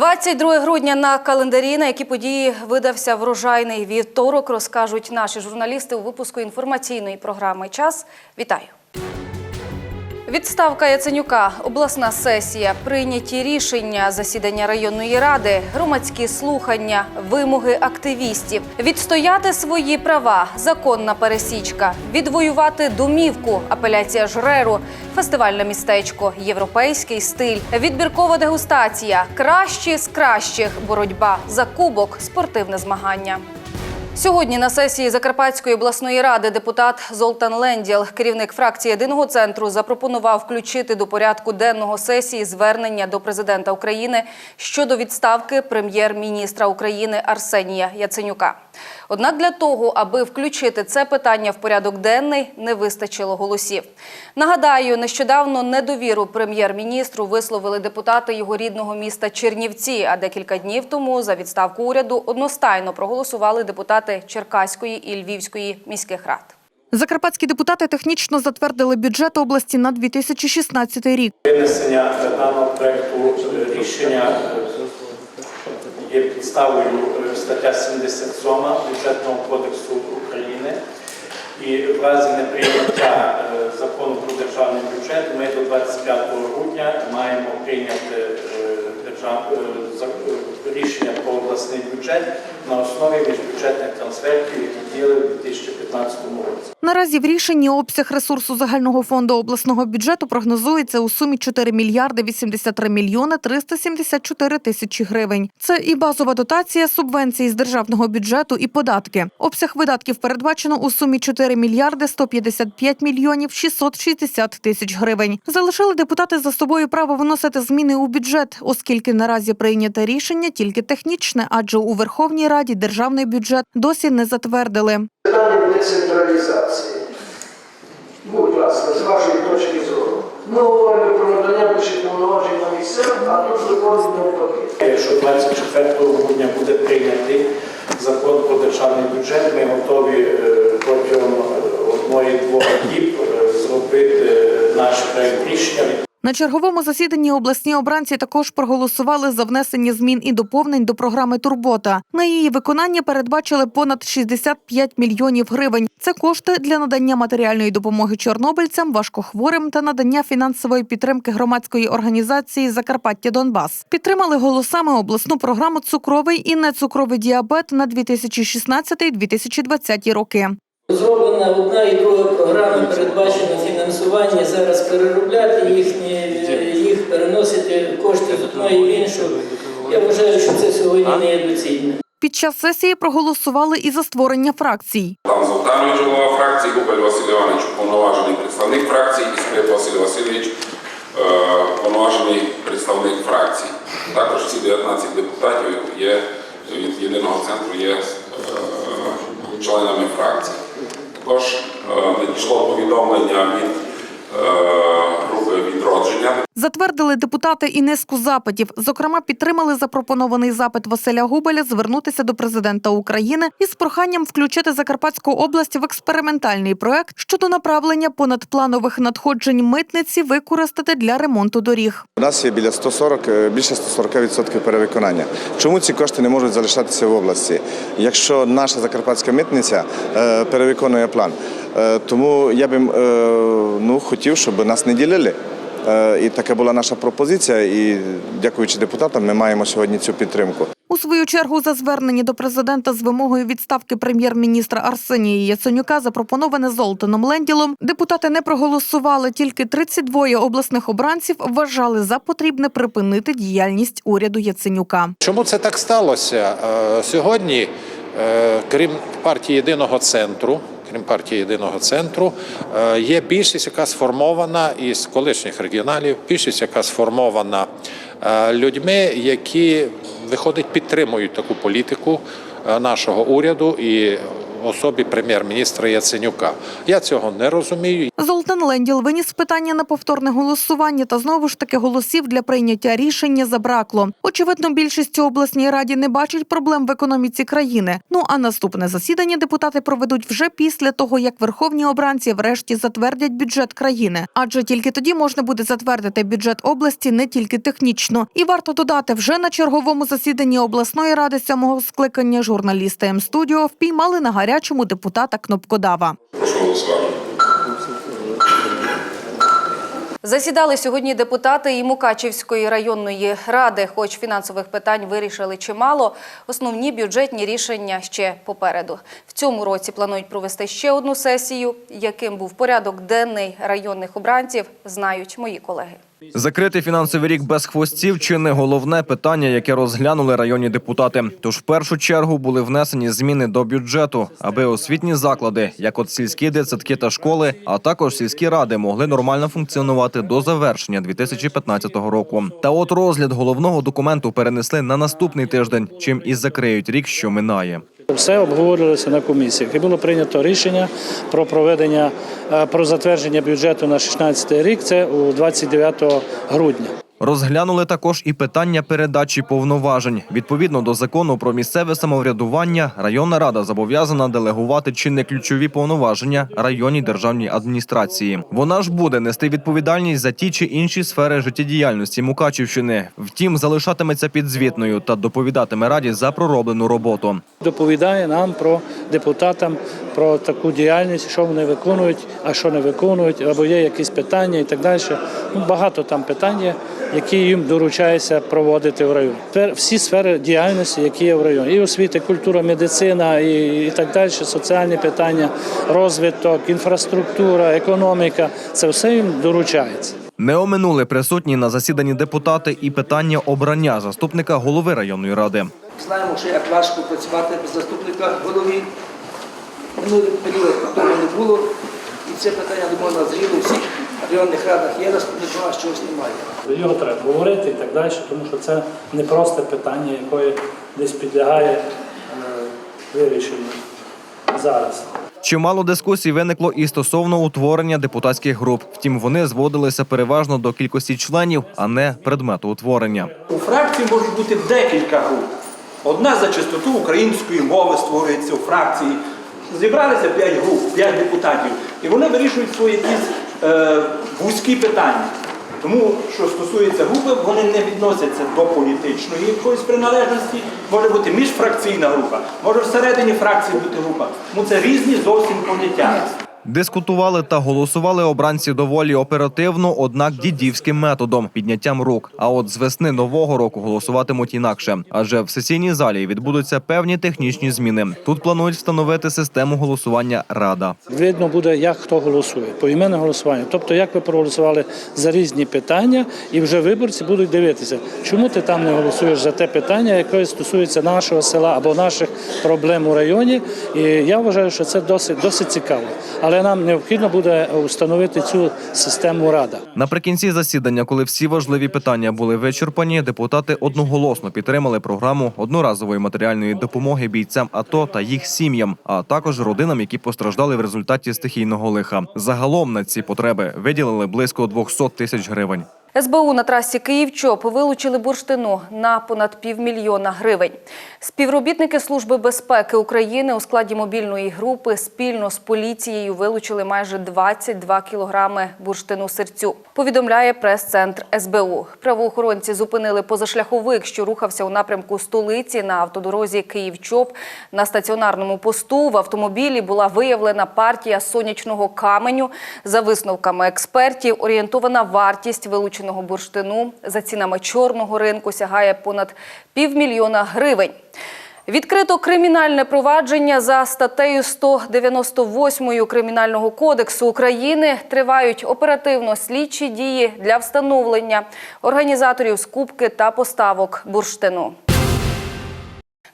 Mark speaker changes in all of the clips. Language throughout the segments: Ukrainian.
Speaker 1: 22 грудня на календарі, на які події видався врожайний вівторок, розкажуть наші журналісти у випуску інформаційної програми Час. Вітаю. Відставка Яценюка, обласна сесія, прийняті рішення, засідання районної ради, громадські слухання, вимоги активістів, відстояти свої права, законна пересічка, відвоювати домівку, апеляція жреру, фестивальне містечко, європейський стиль, відбіркова дегустація, кращі з кращих, боротьба за кубок, спортивне змагання. Сьогодні на сесії Закарпатської обласної ради депутат Золтан Ленділ, керівник фракції єдиного центру, запропонував включити до порядку денного сесії звернення до президента України щодо відставки прем'єр-міністра України Арсенія Яценюка. Однак для того, аби включити це питання в порядок денний, не вистачило голосів. Нагадаю, нещодавно недовіру прем'єр-міністру висловили депутати його рідного міста Чернівці. А декілька днів тому за відставку уряду одностайно проголосували депутати Черкаської і Львівської міських рад.
Speaker 2: Закарпатські депутати технічно затвердили бюджет області на 2016 рік.
Speaker 3: Винесення даного проекту е, рішення е, є підставою е, стаття 77 Бюджетного кодексу України. І в разі неприйняття закону про державний бюджет ми до 25 грудня маємо прийняти за- рішення про обласний бюджет на основі міжбюджетних трансфертів, які діяли у 2015 році.
Speaker 2: Наразі в рішенні обсяг ресурсу загального фонду обласного бюджету прогнозується у сумі 4 мільярди 83 мільйони 374 тисячі гривень. Це і базова дотація, субвенції з державного бюджету і податки. Обсяг видатків передбачено у сумі 4 мільярди 155 мільйонів 660 тисяч гривень. Залишили депутати за собою право виносити зміни у бюджет, оскільки наразі прийняте рішення тільки технічне, адже у Верховній Раді державний бюджет досі не затвердили.
Speaker 4: Питання децентралізації. Будь ласка, з вашої точки зору. Ми говоримо про надання більше повноважень на місцях, а тут виходить навпаки.
Speaker 3: Якщо 24 грудня буде прийнятий закон про державний бюджет, ми готові е, протягом е, одної-двох діб е, зробити е, наш проект рішення.
Speaker 2: На черговому засіданні обласні обранці також проголосували за внесення змін і доповнень до програми Турбота. На її виконання передбачили понад 65 мільйонів гривень. Це кошти для надання матеріальної допомоги чорнобильцям, важкохворим та надання фінансової підтримки громадської організації Закарпаття Донбас. Підтримали голосами обласну програму Цукровий і нецукровий діабет на 2016-2020 роки.
Speaker 5: Зроблена одна і друга програма, передбачено фінансування. Зараз переробляти їхні, їх переносити кошти з одної в іншу. Я вважаю, що це сьогодні не є доцільно.
Speaker 2: Під час сесії проголосували і за створення фракцій.
Speaker 6: Там Золтанович, голова фракції, Губель Василь Іванович, уповноважений представник фракції, і Скрит Василь Васильович, е, уповноважений представник фракції. Також всі 19 депутатів є від єдиного центру є е, членами фракції. Також е, надійшло повідомлення від е, відродження.
Speaker 2: Затвердили депутати і низку запитів. Зокрема, підтримали запропонований запит Василя Губеля звернутися до президента України із проханням включити Закарпатську область в експериментальний проект щодо направлення понадпланових надходжень митниці використати для ремонту доріг.
Speaker 7: У нас є біля 140, е, більше 140% перевиконання. Чому ці кошти не можуть залишатися в області? Якщо наша закарпатська митниця е, перевиконує план, Е, тому я би ну, хотів, щоб нас не ділили. Е, І така була наша пропозиція. І дякуючи депутатам, ми маємо сьогодні цю підтримку.
Speaker 2: У свою чергу за звернення до президента з вимогою відставки прем'єр-міністра Арсенія Яценюка, запропоноване Золтаном Ленділом, депутати не проголосували. Тільки 32 обласних обранців вважали за потрібне припинити діяльність уряду Яценюка.
Speaker 8: Чому це так сталося? Е, Сьогодні, е, крім партії єдиного центру, крім партії єдиного центру, е, є більшість, яка сформована із колишніх регіоналів, більшість, яка сформована е, людьми, які виходить підтримують таку політику е, нашого уряду і особі прем'єр-міністра Яценюка. Я цього не розумію.
Speaker 2: Золтан Ленділ виніс питання на повторне голосування, та знову ж таки голосів для прийняття рішення забракло. Очевидно, більшість обласній раді не бачить проблем в економіці країни. Ну а наступне засідання депутати проведуть вже після того, як верховні обранці врешті затвердять бюджет країни. Адже тільки тоді можна буде затвердити бюджет області не тільки технічно. І варто додати, вже на черговому засіданні обласної ради сьомого скликання журналісти М-студіо впіймали на гарячому депутата Кнопкодава.
Speaker 1: Засідали сьогодні депутати і Мукачівської районної ради. Хоч фінансових питань вирішили чимало, основні бюджетні рішення ще попереду. В цьому році планують провести ще одну сесію. Яким був порядок денний районних обранців, знають мої колеги.
Speaker 9: Закритий фінансовий рік без хвостів чи не головне питання, яке розглянули районні депутати. Тож в першу чергу були внесені зміни до бюджету, аби освітні заклади, як от сільські дитсадки та школи, а також сільські ради, могли нормально функціонувати до завершення 2015 року. Та от розгляд головного документу перенесли на наступний тиждень, чим і закриють рік, що минає.
Speaker 10: Все обговорювалося на комісіях і було прийнято рішення про проведення е, про затвердження бюджету на 2016 рік. Це у 29 грудня.
Speaker 9: Розглянули також і питання передачі повноважень. Відповідно до закону про місцеве самоврядування, районна рада зобов'язана делегувати чи не ключові повноваження районній державній адміністрації. Вона ж буде нести відповідальність за ті чи інші сфери життєдіяльності Мукачівщини. Втім, залишатиметься підзвітною та доповідатиме раді за пророблену роботу.
Speaker 10: Доповідає нам про депутатам про таку діяльність, що вони виконують, а що не виконують, або є якісь питання і так далі. Ну, багато там питань є, які їм доручається проводити в районі. Тепер Всі сфери діяльності, які є в районі, і освіта, культура, медицина, і, і так далі, соціальні питання, розвиток, інфраструктура, економіка це все їм доручається.
Speaker 9: Не оминули присутні на засіданні депутати і питання обрання заступника голови районної ради.
Speaker 4: Знаємо, що як важко працювати без заступника голові. Минулий період того не було. І це питання, думаю, назріло у всіх районних радах є заступник, а чогось немає.
Speaker 10: Його треба говорити і так далі, тому що це не просте питання, яке десь підлягає е, вирішенню зараз.
Speaker 9: Чимало дискусій виникло і стосовно утворення депутатських груп. Втім, вони зводилися переважно до кількості членів, а не предмету утворення.
Speaker 11: У фракції можуть бути декілька груп. Одна за чистоту української мови створюється у фракції. Зібралися п'ять груп, п'ять депутатів, і вони вирішують свої якісь е, вузькі питання. Тому, що стосується групи, вони не відносяться до політичної якоїсь приналежності. Може бути міжфракційна група, може всередині фракції бути група. Тому це різні зовсім поняття.
Speaker 9: Дискутували та голосували обранці доволі оперативно, однак дідівським методом підняттям рук. А от з весни нового року голосуватимуть інакше, адже в сесійній залі відбудуться певні технічні зміни. Тут планують встановити систему голосування рада.
Speaker 10: Видно буде, як хто голосує, поіменне голосування. Тобто, як ви проголосували за різні питання, і вже виборці будуть дивитися, чому ти там не голосуєш за те питання, яке стосується нашого села або наших проблем у районі. І я вважаю, що це досить досить цікаво. Але нам необхідно буде встановити цю систему рада.
Speaker 9: Наприкінці засідання, коли всі важливі питання були вичерпані, депутати одноголосно підтримали програму одноразової матеріальної допомоги бійцям АТО та їх сім'ям, а також родинам, які постраждали в результаті стихійного лиха. Загалом на ці потреби виділили близько 200 тисяч гривень.
Speaker 1: СБУ на трасі Київ-Чоп вилучили бурштину на понад півмільйона гривень. Співробітники Служби безпеки України у складі мобільної групи спільно з поліцією вилучили майже 22 кілограми бурштину серцю. Повідомляє прес-центр СБУ. Правоохоронці зупинили позашляховик, що рухався у напрямку столиці на автодорозі Київ-Чоп. На стаціонарному посту в автомобілі була виявлена партія сонячного каменю. За висновками експертів, орієнтована вартість вилученого бурштину за цінами чорного ринку сягає понад півмільйона гривень. Відкрито кримінальне провадження за статтею 198 Кримінального кодексу України тривають оперативно-слідчі дії для встановлення організаторів скупки та поставок бурштину.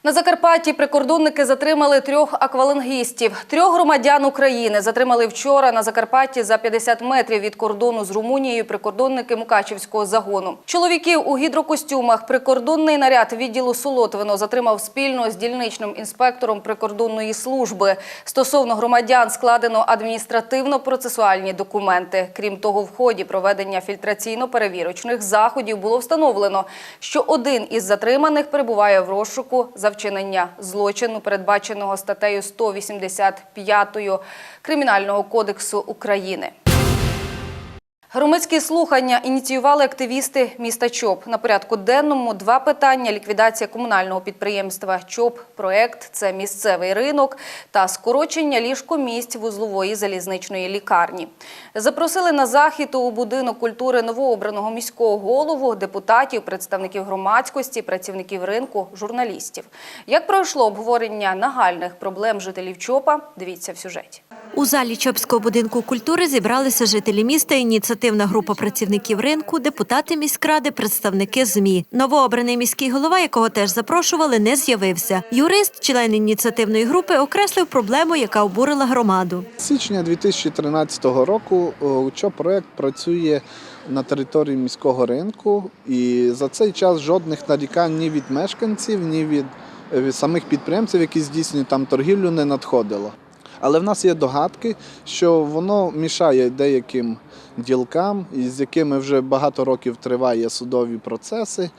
Speaker 1: На Закарпатті прикордонники затримали трьох аквалангістів. Трьох громадян України затримали вчора на Закарпатті за 50 метрів від кордону з Румунією прикордонники Мукачівського загону. Чоловіків у гідрокостюмах прикордонний наряд відділу Солотвино затримав спільно з дільничним інспектором прикордонної служби. Стосовно громадян складено адміністративно-процесуальні документи. Крім того, в ході проведення фільтраційно-перевірочних заходів було встановлено, що один із затриманих перебуває в розшуку за вчинення злочину, передбаченого статтею 185 Кримінального кодексу України. Громадські слухання ініціювали активісти міста ЧОП. На порядку денному два питання: ліквідація комунального підприємства ЧОП, проект це місцевий ринок та скорочення ліжкомісць вузлової залізничної лікарні. Запросили на захід у будинок культури новообраного міського голову, депутатів, представників громадськості, працівників ринку, журналістів. Як пройшло обговорення нагальних проблем жителів ЧОПа, дивіться в сюжеті.
Speaker 12: У залі Чопського будинку культури зібралися жителі міста, ініціативна група працівників ринку, депутати міськради, представники ЗМІ. Новообраний міський голова, якого теж запрошували, не з'явився. Юрист, член ініціативної групи, окреслив проблему, яка обурила громаду.
Speaker 13: З січня 2013 року УЧО проект працює на території міського ринку, і за цей час жодних нарікань ні від мешканців, ні від, від самих підприємців, які здійснюють там торгівлю, не надходило. Але в нас є догадки, що воно мішає деяким ділкам, з якими вже багато років триває судові процеси,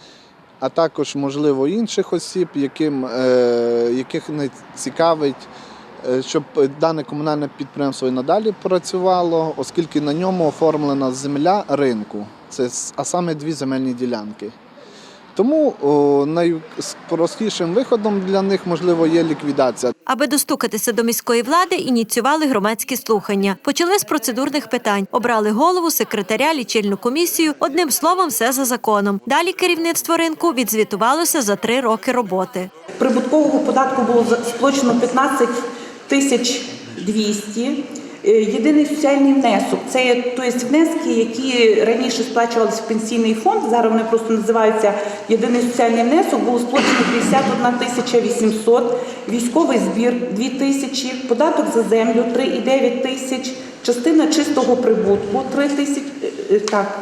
Speaker 13: а також, можливо, інших осіб, яким, е, яких не цікавить е, щоб дане комунальне підприємство і надалі працювало, оскільки на ньому оформлена земля ринку, це а саме дві земельні ділянки. Тому о, найпростішим виходом для них можливо є ліквідація.
Speaker 12: Аби достукатися до міської влади, ініціювали громадські слухання. Почали з процедурних питань. Обрали голову, секретаря, лічильну комісію. Одним словом, все за законом. Далі керівництво ринку відзвітувалося за три роки роботи.
Speaker 14: Прибуткового податку було за- сплачено 15 тисяч 200. Е, Єдиний соціальний внесок це є тобто, внески, які раніше сплачувалися в пенсійний фонд. Зараз вони просто називаються єдиний соціальний внесок. Було сплачено 51 тисяча 800, військовий збір 2 тисячі, податок за землю 3,9 тисяч, частина чистого прибутку 3 тисячі. е, Так,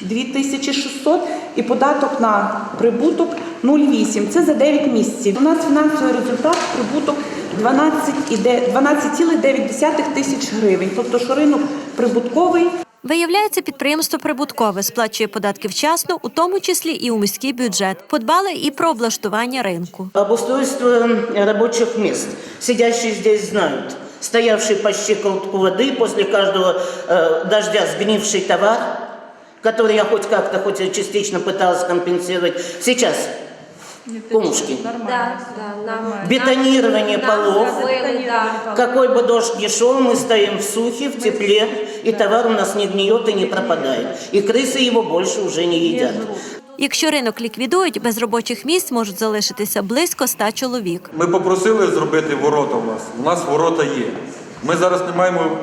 Speaker 14: 2600 і податок на прибуток 0,8. Це за 9 місяців. У нас фінансовий результат прибуток 12,9 12,9 тисяч гривень. Тобто, що ринок прибутковий.
Speaker 12: Виявляється, підприємство прибуткове сплачує податки вчасно, у тому числі і у міський бюджет. Подбали і про облаштування ринку.
Speaker 15: Обустройство рабочих мест. Сидящие здесь знают. Стоявший по щиколотку воды после каждого э, дождя сгнивший товар, который я хоть как-то, хоть и частично пыталась компенсировать. Сейчас кумушки. Бетонирование полов. Какой бы дождь ни шел, мы стоим в сухе, в тепле, и товар у нас не гниет и не пропадает. И крысы его больше уже не едят.
Speaker 12: Якщо ринок ліквідують, без робочих місць можуть залишитися близько ста чоловік.
Speaker 16: Ми попросили зробити ворота у нас. У нас ворота є. Ми зараз не маємо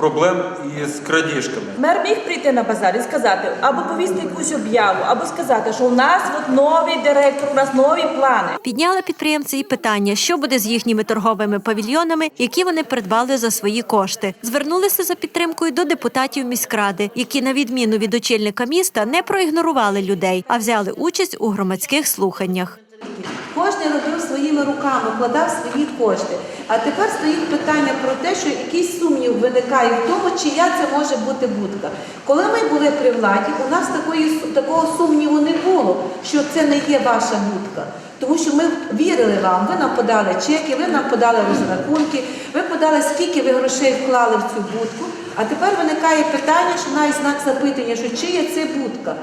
Speaker 16: проблем із крадіжками.
Speaker 17: Мер міг прийти на базар і сказати, або повісти якусь об'яву, або сказати, що у нас от новий директор, у нас нові плани.
Speaker 12: Підняли підприємці і питання, що буде з їхніми торговими павільйонами, які вони придбали за свої кошти. Звернулися за підтримкою до депутатів міськради, які, на відміну від очільника міста, не проігнорували людей, а взяли участь у громадських слуханнях.
Speaker 18: Кожен робив своїми руками, вкладав свої кошти. А тепер стоїть питання про те, що якийсь сумнів виникає в тому, чия це може бути будка. Коли ми були при владі, у нас такої, такого сумніву не було, що це не є ваша будка. Тому що ми вірили вам, ви нам подали чеки, ви нам подали розрахунки, ви подали, скільки ви грошей вклали в цю будку. А тепер виникає питання, що навіть знак запитання, що чия це будка.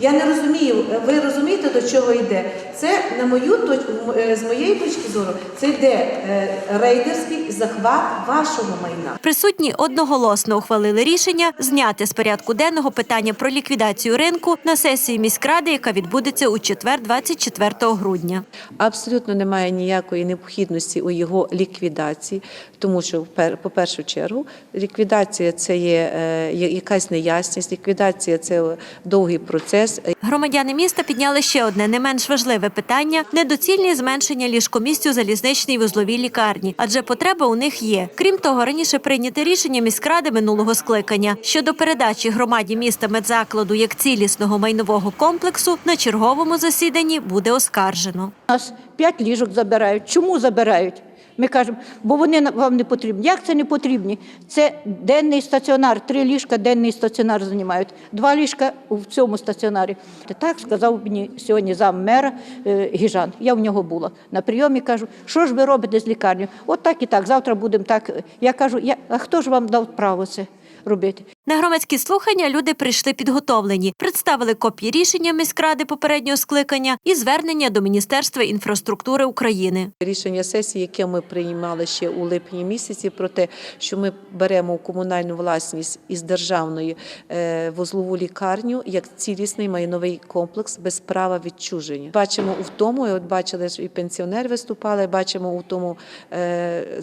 Speaker 18: Я не розумію, ви розумієте, до чого йде? Це, на мою точ- е, з моєї точки зору, це йде е, рейдерський захват вашого майна.
Speaker 12: Присутні одноголосно ухвалили рішення зняти з порядку денного питання про ліквідацію ринку на сесії міськради, яка відбудеться у четвер, 24 грудня.
Speaker 19: Абсолютно немає ніякої необхідності у його ліквідації, тому що, в пер- по першу чергу, ліквідація це е, є якась неясність, ліквідація це довгий процес. Без
Speaker 12: Громадяни міста підняли ще одне не менш важливе питання недоцільність зменшення ліжкомісць у залізничній вузловій лікарні, адже потреба у них є. Крім того, раніше прийняте рішення міськради минулого скликання щодо передачі громаді міста медзакладу як цілісного майнового комплексу на черговому засіданні буде оскаржено.
Speaker 20: Нас п'ять ліжок забирають. Чому забирають? Ми кажемо, бо вони вам не потрібні. Як це не потрібні? Це денний стаціонар, три ліжка денний стаціонар займають, два ліжка в цьому стаціонарі. Так сказав мені сьогодні зам мера е, Гіжан. Я в нього була на прийомі. Кажу, що ж ви робите з лікарнею? От так і так. Завтра будемо так. Я кажу, я, а хто ж вам дав право це робити?
Speaker 12: На громадські слухання люди прийшли підготовлені, представили копії рішення міськради попереднього скликання і звернення до Міністерства інфраструктури України.
Speaker 19: рішення сесії, яке ми приймали ще у липні місяці, про те, що ми беремо комунальну власність із державної е, вузлову лікарню як цілісний майновий комплекс без права відчуження. Бачимо у тому, і от бачили що і пенсіонери виступали. Бачимо у тому е,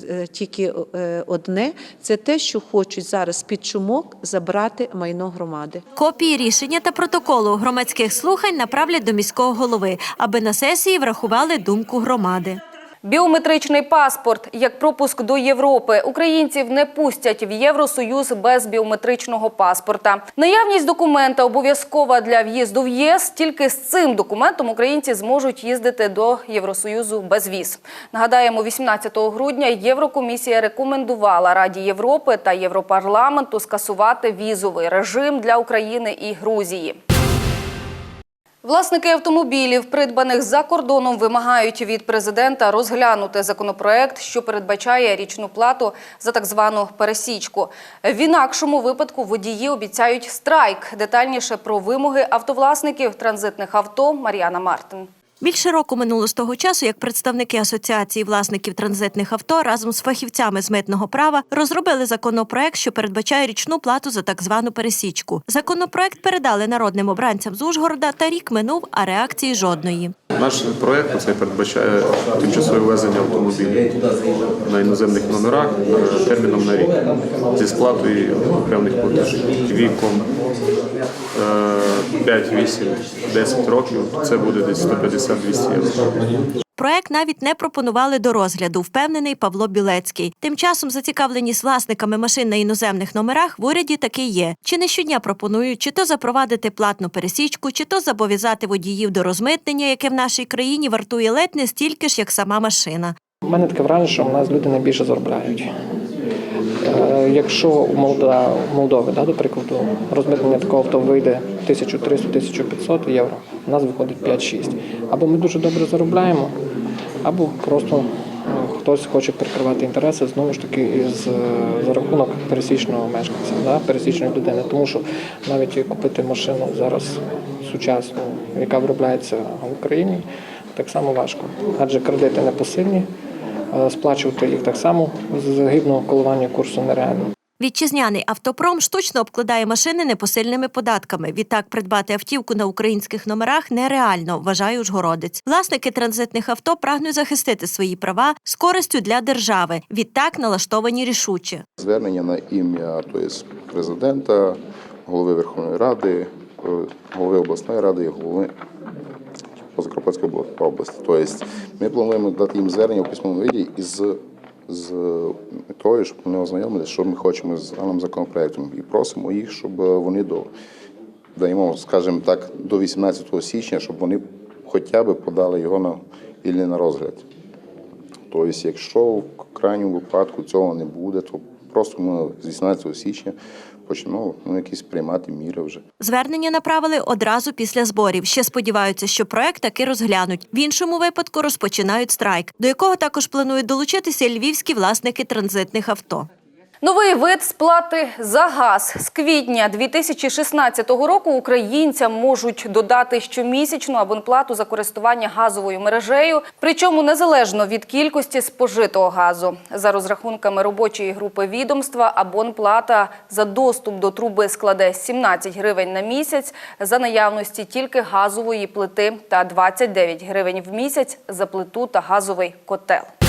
Speaker 19: е, тільки одне: це те, що хочуть зараз під шумок забрати майно громади.
Speaker 12: Копії рішення та протоколу громадських слухань направлять до міського голови, аби на сесії врахували думку громади.
Speaker 1: Біометричний паспорт як пропуск до Європи. Українців не пустять в Євросоюз без біометричного паспорта. Наявність документа обов'язкова для в'їзду в ЄС. Тільки з цим документом українці зможуть їздити до Євросоюзу без віз. Нагадаємо, 18 грудня Єврокомісія рекомендувала Раді Європи та Європарламенту скасувати візовий режим для України і Грузії. Власники автомобілів, придбаних за кордоном, вимагають від президента розглянути законопроект, що передбачає річну плату за так звану пересічку. В інакшому випадку водії обіцяють страйк. Детальніше про вимоги автовласників транзитних авто Мар'яна Мартин.
Speaker 12: Більше року минуло з того часу, як представники асоціації власників транзитних авто разом з фахівцями з митного права розробили законопроект, що передбачає річну плату за так звану пересічку. Законопроект передали народним обранцям з Ужгорода, та рік минув, а реакції жодної.
Speaker 21: Наш проект це передбачає тимчасове ввезення автомобілів на іноземних номерах е, терміном на рік зі сплатою певних платежів віком е, 5, 8, 10 років. Це буде десь 150-200 євро.
Speaker 12: Проект навіть не пропонували до розгляду, впевнений Павло Білецький. Тим часом зацікавленість власниками машин на іноземних номерах в уряді таки є. Чи не щодня пропонують чи то запровадити платну пересічку, чи то зобов'язати водіїв до розмитнення, яке в нашій країні вартує ледь не стільки ж, як сама машина.
Speaker 22: У мене таке враження, що в нас люди найбільше заробляють. Е, Якщо у Молдови, да, до прикладу, розмитнення такого авто вийде 1300-1500 євро, у нас виходить 5-6. Або ми дуже добре заробляємо, або просто е, хтось хоче прикривати інтереси знову ж таки із, е, за рахунок пересічного мешканця, да, пересічної людини. Тому що навіть купити машину зараз сучасну, яка виробляється в Україні, так само важко, адже кредити непосильні. Е, Сплачувати їх так само з загибного коливання курсу нереально.
Speaker 12: Вітчизняний автопром штучно обкладає машини непосильними податками. Відтак придбати автівку на українських номерах нереально, вважає Ужгородець. Власники транзитних авто прагнуть захистити свої права з користю для держави. Відтак налаштовані рішуче.
Speaker 23: Звернення на ім'я тобто, президента, голови Верховної Ради, е, голови обласної ради і голови Закарпатської обла- області. Тобто ми плануємо дати їм звернення в письмовому виді із з метою, щоб вони ознайомилися, що ми хочемо з даним законопроектом, і просимо їх, щоб вони до даємо, скажімо так, до 18 січня, щоб вони хоча б подали його на вільний на розгляд. Тобто, якщо в крайньому випадку цього не буде, то просто ми з 18 січня почнемо ну, якісь приймати міри вже.
Speaker 12: Звернення направили одразу після зборів. Ще сподіваються, що проект таки розглянуть. В іншому випадку розпочинають страйк, до якого також планують долучитися львівські власники транзитних авто.
Speaker 1: Новий вид сплати за газ з квітня 2016 року українцям можуть додати щомісячну абонплату за користування газовою мережею, причому незалежно від кількості спожитого газу. За розрахунками робочої групи відомства, абонплата за доступ до труби складе 17 гривень на місяць за наявності тільки газової плити та 29 гривень в місяць за плиту та газовий котел.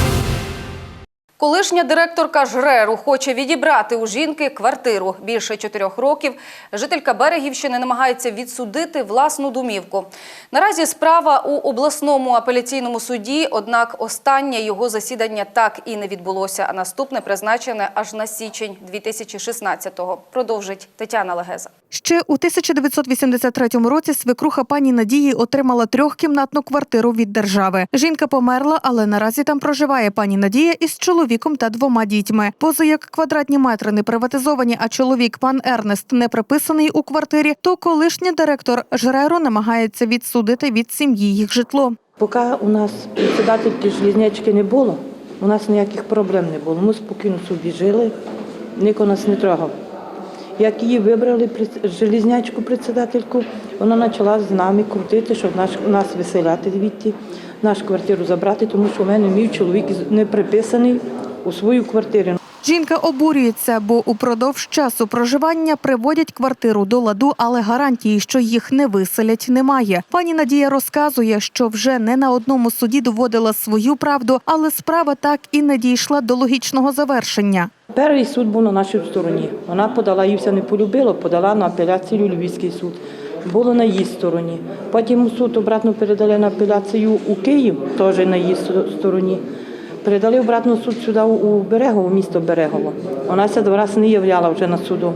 Speaker 1: Колишня директорка ЖРЕРу хоче відібрати у жінки квартиру. Більше чотирьох років жителька Берегівщини намагається відсудити власну домівку. Наразі справа у обласному апеляційному суді, однак останнє його засідання так і не відбулося, а наступне призначене аж на січень 2016-го. Продовжить Тетяна Легеза.
Speaker 2: Ще у 1983 році свекруха пані Надії отримала трьохкімнатну квартиру від держави. Жінка померла, але наразі там проживає пані Надія із чоловіком та двома дітьми. Поза як квадратні метри не приватизовані, а чоловік пан Ернест не приписаний у квартирі, то колишній директор ЖРЕРу намагається відсудити від сім'ї їх житло.
Speaker 24: Поки у нас председательки железнячки не було, у нас ніяких проблем не було. Ми спокійно собі жили, ніхто нас не трогав. Як її вибрали железнячку председательку, вона почала з нами крутити, щоб нас виселяти звідти, нашу квартиру забрати, тому що в мене мій чоловік не приписаний у свою квартиру.
Speaker 2: Жінка обурюється, бо упродовж часу проживання приводять квартиру до ладу, але гарантії, що їх не виселять, немає. Пані Надія розказує, що вже не на одному суді доводила свою правду, але справа так і не дійшла до логічного завершення.
Speaker 24: Перший суд був на нашій стороні. Вона подала, її все не полюбило, подала на апеляцію Львівський суд. Було на її стороні. Потім суд обратно передали на апеляцію у Київ, теж на її стороні. Передали обратно суд сюди у- Берегово, місто Берегово. Вона ся два рази не являла вже на суду.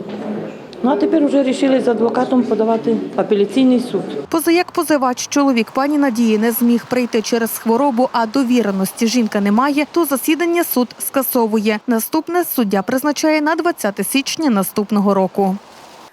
Speaker 24: Ну а тепер вже вирішили з адвокатом подавати апеляційний суд.
Speaker 2: Позаяк позивач чоловік пані Надії не зміг прийти через хворобу, а довіреності жінка не має, то засідання суд скасовує. Наступне суддя призначає на 20 січня наступного року.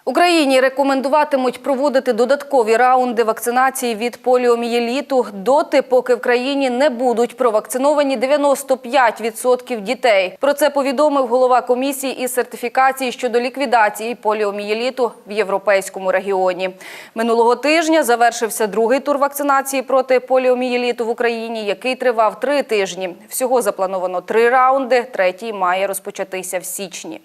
Speaker 1: Україні рекомендуватимуть проводити додаткові раунди вакцинації від поліомієліту доти, поки в країні не будуть провакциновані 95% дітей. Про це повідомив голова комісії із сертифікації щодо ліквідації поліомієліту в європейському регіоні. Минулого тижня завершився другий тур вакцинації проти поліомієліту в Україні, який тривав три тижні. Всього заплановано три раунди. Третій має розпочатися в січні.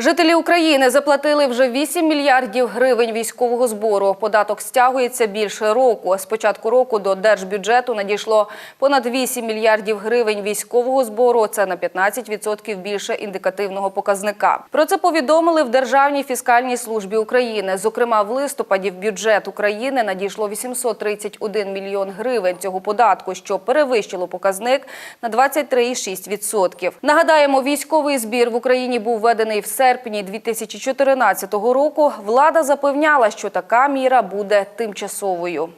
Speaker 1: Жителі України заплатили вже 8 мільярдів гривень військового збору. Податок стягується більше року. З початку року до держбюджету надійшло понад 8 мільярдів гривень військового збору. Це на 15% більше індикативного показника. Про це повідомили в Державній фіскальній службі України. Зокрема, в листопаді в бюджет України надійшло 831 мільйон гривень цього податку, що перевищило показник на 23,6%. Нагадаємо, військовий збір в Україні був введений в серпні 2014 року. Влада запевняла, що така міра буде тимчасовою.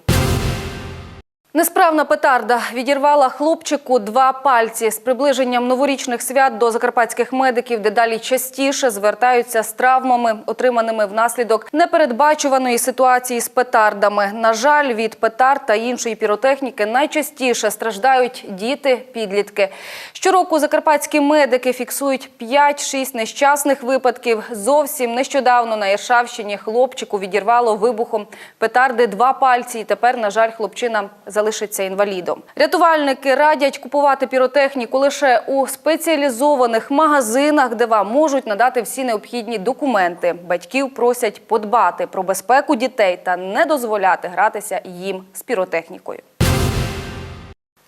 Speaker 1: Несправна петарда відірвала хлопчику два пальці. З приближенням новорічних свят до закарпатських медиків дедалі частіше звертаються з травмами, отриманими внаслідок непередбачуваної ситуації з петардами. На жаль, від петард та іншої піротехніки найчастіше страждають діти, підлітки. Щороку закарпатські медики фіксують 5-6 нещасних випадків. Зовсім нещодавно на Іршавщині хлопчику відірвало вибухом петарди два пальці. І тепер, на жаль, хлопчина залишиться інвалідом. Рятувальники радять купувати піротехніку лише у спеціалізованих магазинах, де вам можуть надати всі необхідні документи. Батьків просять подбати про безпеку дітей та не дозволяти гратися їм з піротехнікою.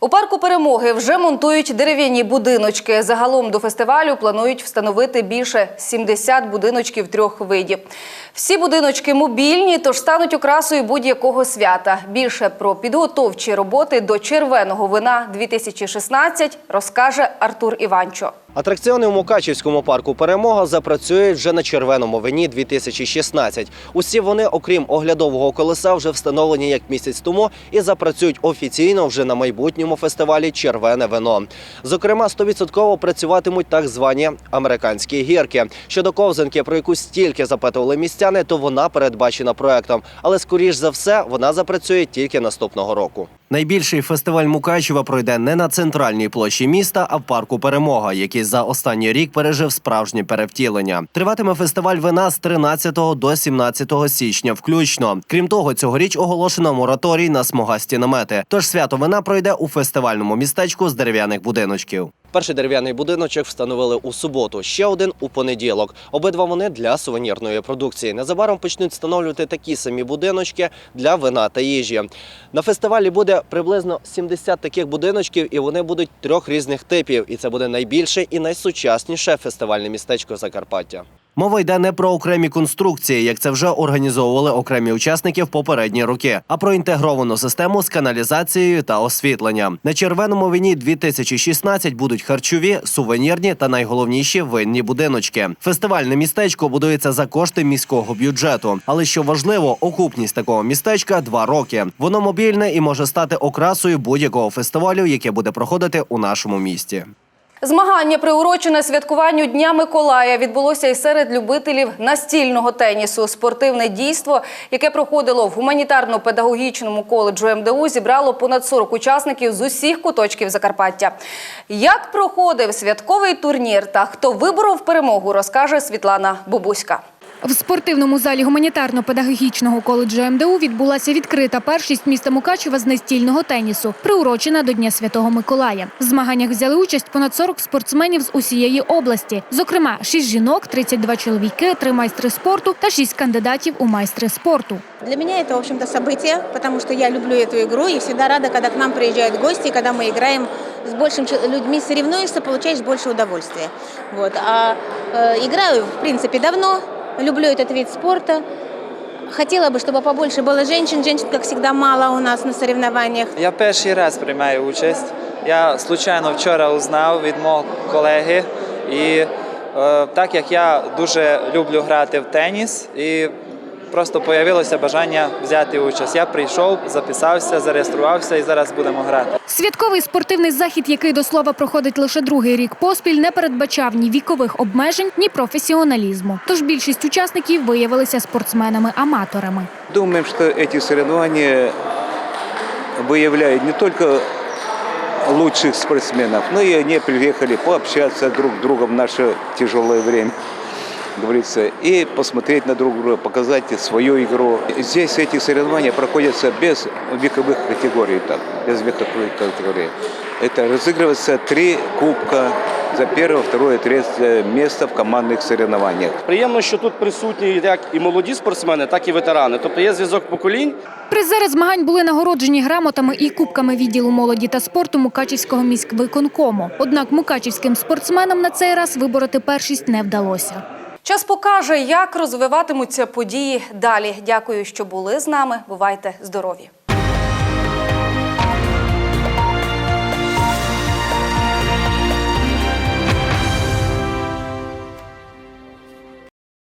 Speaker 1: У парку перемоги вже монтують дерев'яні будиночки. Загалом до фестивалю планують встановити більше 70 будиночків трьох видів. Всі будиночки мобільні, тож стануть окрасою будь-якого свята. Більше про підготовчі роботи до червеного вина 2016 розкаже Артур Іванчо.
Speaker 25: Атракціони у Мукачівському парку Перемога запрацюють вже на червоному вині 2016. Усі вони, окрім оглядового колеса, вже встановлені як місяць тому і запрацюють офіційно вже на майбутньому фестивалі Червене вино. Зокрема, 100% працюватимуть так звані американські гірки. Щодо ковзанки, про яку стільки запитували містяни, то вона передбачена проектом. Але скоріш за все вона запрацює тільки наступного року. Найбільший фестиваль Мукачева пройде не на центральній площі міста, а в парку Перемога, який за останній рік пережив справжнє перевтілення. Триватиме фестиваль вина з 13 до 17 січня, включно. Крім того, цьогоріч оголошено мораторій на смугасті намети. Тож свято вина пройде у фестивальному містечку з дерев'яних будиночків. Перший дерев'яний будиночок встановили у суботу, ще один у понеділок. Обидва вони для сувенірної продукції. Незабаром почнуть встановлювати такі самі будиночки для вина та їжі. На фестивалі буде приблизно 70 таких будиночків, і вони будуть трьох різних типів. І це буде найбільше і найсучасніше фестивальне містечко Закарпаття. Мова йде не про окремі конструкції, як це вже організовували окремі учасники в попередні роки, а про інтегровану систему з каналізацією та освітленням. На червоному вині 2016 будуть харчові, сувенірні та найголовніші винні будиночки. Фестивальне містечко будується за кошти міського бюджету. Але що важливо, окупність такого містечка два роки. Воно мобільне і може стати окрасою будь-якого фестивалю, яке буде проходити у нашому місті.
Speaker 1: Змагання, приурочене святкуванню Дня Миколая, відбулося і серед любителів настільного тенісу. Спортивне дійство, яке проходило в гуманітарно-педагогічному коледжу МДУ, зібрало понад 40 учасників з усіх куточків Закарпаття. Як проходив святковий турнір та хто виборов перемогу, розкаже Світлана Бобуська.
Speaker 26: В спортивному залі гуманітарно-педагогічного коледжу МДУ відбулася відкрита першість міста Мукачева з настільного тенісу, приурочена до Дня Святого Миколая. В змаганнях взяли участь понад 40 спортсменів з усієї області. Зокрема, 6 жінок, 32 чоловіки, 3 майстри спорту та 6 кандидатів у майстри спорту.
Speaker 27: Для меня это, в общем-то, событие, потому что я люблю эту игру и всегда рада, когда к нам приезжают гости, и когда мы играем с большим чел- людьми, соревнуешься, получаешь больше удовольствия. Вот. А э, играю, в принципе, давно, люблю этот вид спорта. Хотела бы, чтобы побольше было женщин. Женщин, как всегда, мало у нас на соревнованиях.
Speaker 28: Я перший раз приймаю участь. Я случайно вчора узнав від мого колеги, і е, так як я дуже люблю грати в теніс, і просто появилося бажання взяти участь. Я прийшов, записався, зареєструвався і зараз будемо грати.
Speaker 26: Святковий спортивний захід, який до слова проходить лише другий рік поспіль, не передбачав ні вікових обмежень, ні професіоналізму. Тож більшість учасників виявилися спортсменами-аматорами.
Speaker 29: Думаем, что эти соревнования выявляют не только лучших спортсменов, но и они приехали пообщаться друг с другом в наше тяжелое время, говорится, и посмотреть на друг друга, показать свою игру. Здесь эти соревнования проходятся без вековых категорий, так, без вековых категорий. Это разыгрывается три кубка за первое, второе, третье место в командных соревнованиях.
Speaker 30: Приємно, що тут присутні як і молоді спортсмени, так і ветерани. Тобто є зв'язок поколінь.
Speaker 26: Призери змагань були нагороджені грамотами і кубками відділу молоді та спорту Мукачівського міськвиконкому. Однак мукачівським спортсменам на цей раз вибороти першість не вдалося.
Speaker 1: Час покаже, як розвиватимуться події далі. Дякую, що були з нами. Бувайте здорові!